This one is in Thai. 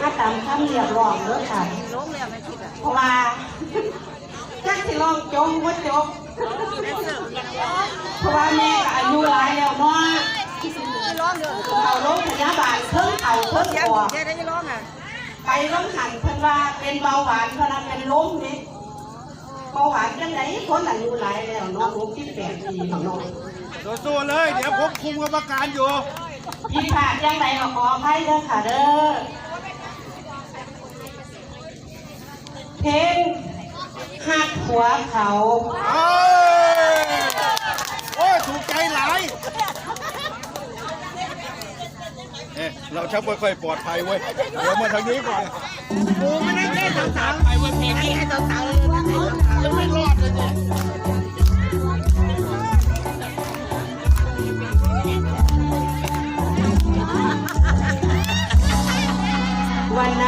ถ้าตามข้ามเรียบร้องเด้อค่ะเพราะว่าจักสิลองจมว่าจมเพราะว่าแม่อายุหลายแล้วเนาะเขาล้มพยาบาลเพิ่งเอาเพิ่งออก ได้ร้องอะไปโรงหันเพิ่นว่าเป็นเบาหวานเพราะนั้นเป็นลมนี่เบาหวานจังไดคนอายุหลายแล้วเนาะ68ปีเนาะสู้ๆเลย เดี๋ยวผมคุมกรรมการอยู่ พี่ขาดยังไงก็ขออภัยเด้อค่ะเด้อเพลงหักหัวเขา เอ้ยโอ้ยถูกใจหลาย เอ๊ะเราชักไม่ค่อยปลอดภัยเว้ย เดี๋ยวมาทางนี้ก่อนกูไม่ได้แค่สาวๆไปวันเพลงให้ให้สาวๆเลยนะจะไม่รอดเลยเนี่ยวันไหน